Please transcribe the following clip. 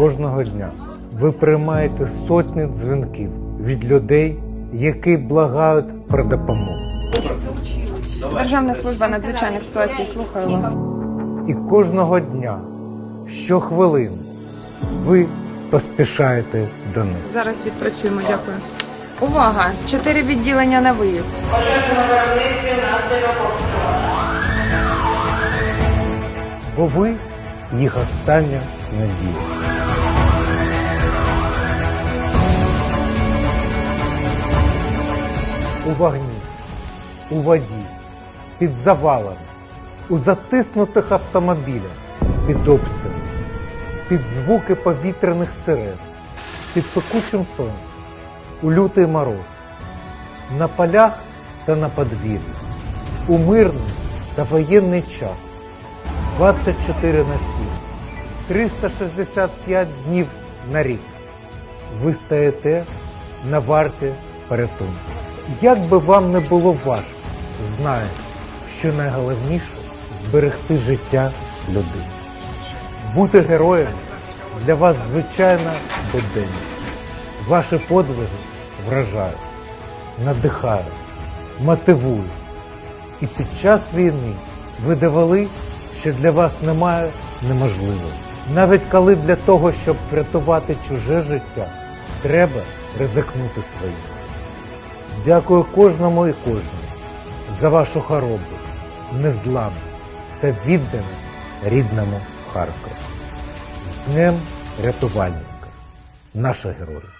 кожного дня. Ви приймаєте сотні дзвінків від людей, які благають про допомогу. Державна служба надзвичайних ситуацій. Слухаю вас. І кожного дня, щохвилини, ви поспішаєте до них. Зараз відпрацюємо. Дякую. Увага! Чотири відділення на виїзд. бо ви їх остання надія. У вогні, у воді, під завалами, у затиснутих автомобілях, під обстрілом, під звуки повітряних сирен, під пекучим сонцем, у лютий мороз, на полях та на подвір'ї, у мирний та воєнний час. 24 на 7, 365 днів на рік. Ви стаєте на варті порятунку. Як би вам не було важко, знаю, що найголовніше зберегти життя людей. Бути героєм для вас звичайна буденність. Ваші подвиги вражають, надихають, мотивують. І під час війни ви довели, що для вас немає неможливого. Навіть коли для того, щоб врятувати чуже життя, треба ризикнути своїм. Дякую кожному і кожній за вашу хоробрість, незламність та відданість рідному Харкову. З Днем рятувальника, наша герої.